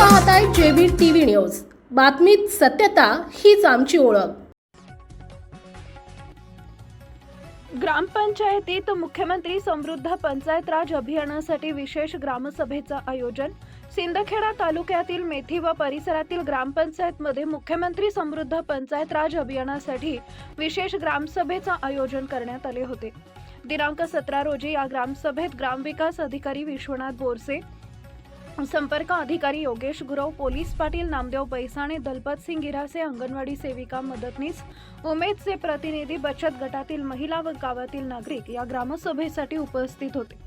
पाहताय JB TV news. बातमीत सत्यता हीच आमची ओळख. ग्रामपंचायतीत मुख्यमंत्री समृद्ध पंचायत राज अभियानासाठी विशेष ग्रामसभेचं आयोजन. सिंदखेडा तालुक्यातील मेथी व परिसरातील ग्रामपंचायतमध्ये मुख्यमंत्री समृद्ध पंचायत राज अभियानासाठी विशेष ग्रामसभेचं आयोजन करण्यात आले होते. दिनांक सतरा रोजी या ग्रामसभेत ग्रामविकास अधिकारी विश्वनाथ बोरसे संपर्क अधिकारी योगेश गुरव पोलीस पाटील नामदेव बैसाणे दलपत सिंग गिरासे अंगणवाडी सेविका मदतनीस उमेदचे प्रतिनिधी बचत गटातील महिला व गावातील नागरिक या ग्रामसभेसाठी उपस्थित होते.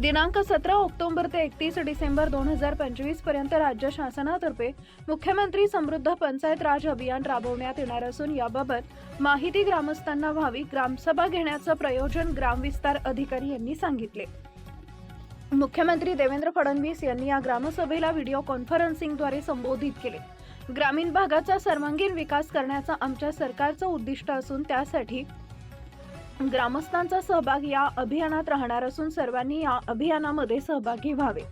दिनांक सतरा ऑक्टोबर ते एकतीस डिसेंबर दोन हजार पंचवीसपर्यंत राज्य शासनातर्फे मुख्यमंत्री समृद्ध पंचायत राज अभियान राबवण्यात येणार असून याबाबत माहिती ग्रामस्थांना व्हावी. ग्रामसभा घेण्याचं प्रयोजन ग्रामविस्तार अधिकारी यांनी सांगितले. मुख्यमंत्री देवेंद्र फडणवीस यांनी या ग्रामसभेला व्हिडिओ कॉन्फरन्सिंगद्वारे संबोधित केले. ग्रामीण भागाचा सर्वांगीण विकास करण्याचा आमच्या सरकारचं उद्दिष्ट असून त्यासाठी ग्रामस्थांचा सहभाग या अभियानात राहणार असून सर्वांनी या अभियानामध्ये सहभागी व्हावे.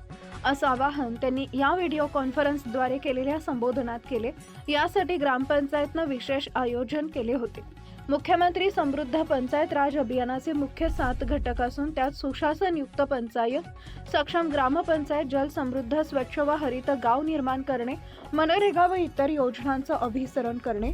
असं आवाहन त्यांनी या व्हिडिओ कॉन्फरन्सद्वारे केलेल्या संबोधनात केले. यासाठी ग्रामपंचायतनं विशेष आयोजन केले होते. मुख्यमंत्री समृद्ध पंचायत राज अभियानाचे मुख्य सात घटक असून त्यात सुशासनयुक्त पंचायत सक्षम ग्रामपंचायत जलसमृद्ध स्वच्छ व हरित गाव निर्माण करणे मनरेगा व इतर योजनांचं अभिसरण करणे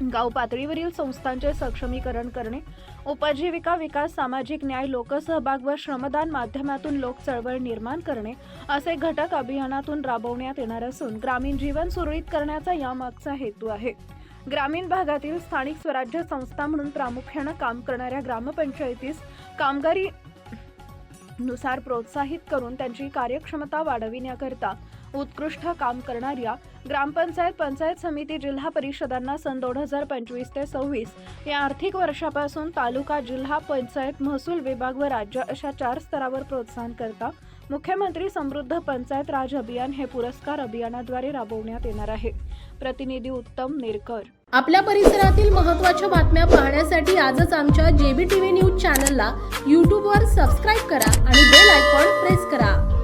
गाव पातळीवरील संस्थांचे सक्षमीकरण करणे उपजीविका विकास सामाजिक न्याय लोकसहभाग व श्रमदान माध्यमातून लोक चळवळ निर्माण करणे असे घटक अभियानातून राबवण्यात येणार असून ग्रामीण जीवन सुरळीत करण्याचा यामागचा हेतू आहे. ग्रामीण भागातील स्थानिक स्वराज्य संस्था म्हणून प्रामुख्यानं काम करणाऱ्या ग्रामपंचायतीस कामगारी नुसार प्रोत्साहित करून त्यांची कार्यक्षमता वाढविण्याकरता उत्कृष्ट काम करणाऱ्या ग्रामपंचायत पंचायत समिती जिल्हा परिषदांना सन दोन हजार पंचवीस ते सव्वीस या आर्थिक वर्षापासून तालुका जिल्हा पंचायत महसूल विभाग व राज्य अशा चार स्तरावर प्रोत्साहन करता मुख्यमंत्री समृद्ध पंचायत राज अभियान हे पुरस्कार अभियानाद्वारे राबवण्यात येणार आहे. प्रतिनिधी उत्तम नेरकर. आपल्या परिसरातील महत्त्वाच्या बातम्या पाहण्यासाठी आजच आमच्या जेबी टीव्ही न्यूज चॅनलला यूट्यूबवर सबस्क्राईब करा आणि बेल आयकॉन प्रेस करा.